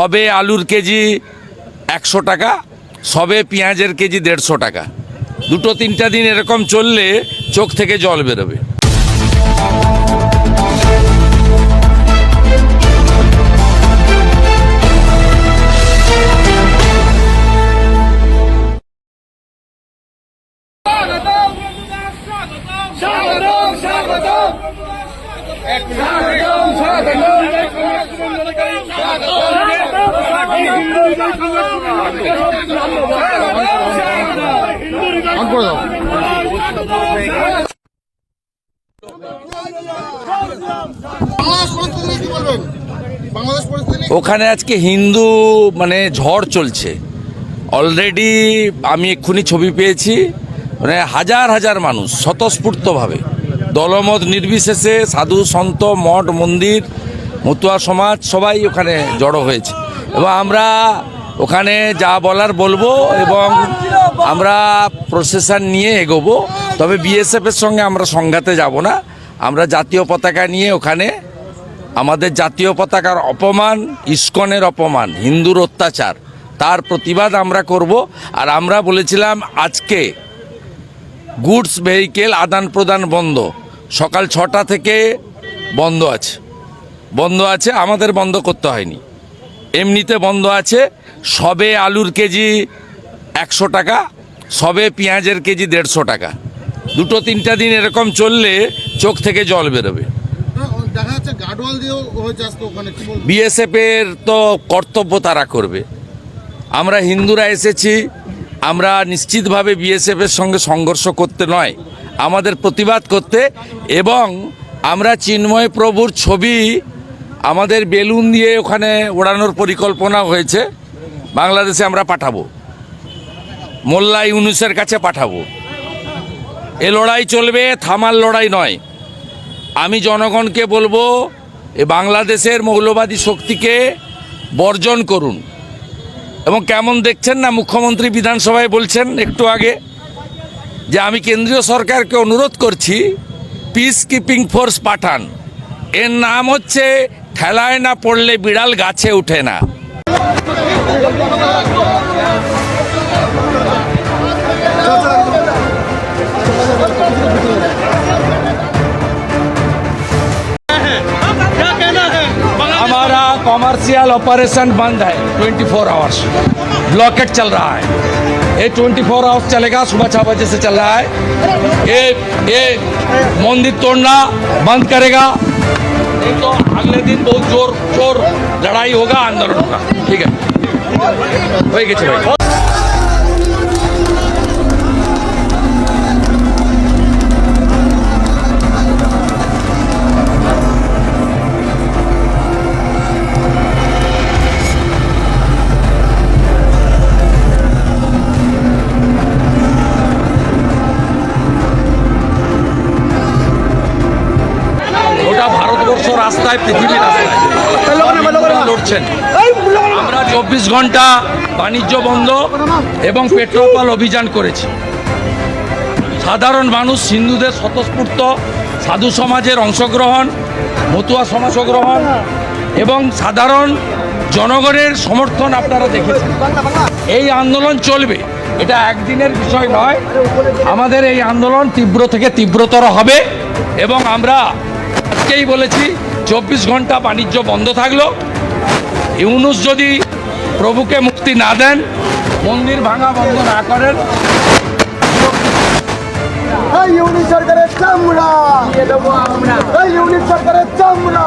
সবে আলুর কেজি একশো টাকা সবে পেঁয়াজের কেজি দেড়শো টাকা। দুটো তিনটা দিন এরকম চললে চোখ থেকে জল বেরোবে। ওখানে আজকে হিন্দু মানে ঝড় চলছে। অলরেডি আমি এক্ষুনি ছবি পেয়েছি। মানে হাজার হাজার মানুষ স্বতঃস্ফূর্তভাবে। দলমত নির্বিশেষে সাধু, সন্ত, মঠ, মন্দির, মতুয়া সমাজ সবাই ওখানে জড়ো হয়েছে। এবং আমরা ওখানে যা বলার বলব এবং আমরা প্রসেসার নিয়ে এগোবো। তবে বিএসএফের সঙ্গে আমরা সংঘাতে যাব না। আমরা জাতীয় পতাকা নিয়ে ওখানে আমাদের জাতীয় পতাকার অপমান, ইস্কনের অপমান, হিন্দুর অত্যাচার, তার প্রতিবাদ আমরা করব। আর আমরা বলেছিলাম আজকে গুডস ভেহিকেল আদান প্রদান বন্ধ। সকাল ছটা থেকে বন্ধ আছে। বন্ধ আছে, আমাদের বন্ধ করতে হয়নি। এমনিতে বন্ধ আছে। সবে আলুর কেজি একশো টাকা সবে পেঁয়াজের কেজি দেড়শো টাকা। দুটো তিনটা দিন এরকম চললে চোখ থেকে জল বেরোবে। বিএসএফের তো কর্তব্য তারা করবে। আমরা হিন্দুরা এসেছি আমরা নিশ্চিতভাবে বিএসএফের সঙ্গে সংঘর্ষ করতে নয় আমাদের প্রতিবাদ করতে এবং আমরা চিন্ময় প্রভুর ছবি আমাদের বেলুন দিয়ে ওখানে ওড়ানোর পরিকল্পনা হয়েছে। বাংলাদেশে আমরা পাঠাবো। মোল্লা ইউনুসের কাছে পাঠাবো। এ লড়াই চলবে, থামার লড়াই নয়। আমি জনগণকে বলব, এ বাংলাদেশের মৌলবাদী শক্তিকে বর্জন করুন। এবং কেমন দেখছেন না, মুখ্যমন্ত্রী বিধানসভায় বলছেন একটু আগে, যে আমি কেন্দ্রীয় সরকারকে অনুরোধ করছি পিস কিপিং ফোর্স পাঠান। এর নাম হচ্ছে ঠেলায় না পড়লে বিড়াল গাছে ওঠে না हमारा कॉमर्शियल ऑपरेशन बंद है 24 फोर आवर्स ब्लॉकेट चल रहा है ये 24 फोर आवर्स चलेगा सुबह छः बजे से चल रहा है ये ये मंदिर तोड़ना बंद करेगा नहीं तो अगले दिन बहुत ज़ोर शोर लड़ाई होगा आंदोलन होगा ठीक है। वही किसी भाई। রাস্তায়। পৃথিবী রাস্তায় লড়ছেন। আমরা চব্বিশ ঘণ্টা বাণিজ্য বন্ধ এবং পেট্রোল পাল অভিযান করেছি। সাধারণ মানুষ হিন্দুদের স্বতঃস্ফূর্ত সাধু সমাজের অংশগ্রহণ মতুয়া সমাজ গ্রহণ এবং সাধারণ জনগণের সমর্থন আপনারা দেখেছেন। এই আন্দোলন চলবে। এটা একদিনের বিষয় নয়। আমাদের এই আন্দোলন তীব্র থেকে তীব্রতর হবে এবং আমরা আজকেই বলেছি চব্বিশ ঘণ্টা বাণিজ্য বন্ধ থাকল। ইউনুস যদি প্রভুকে মুক্তি না দেন মন্দির ভাঙা বন্ধ না করেন সরকারের চামড়া। এই ইউনিট সরকারের চামড়া ইউনিট সরকারের চামড়া।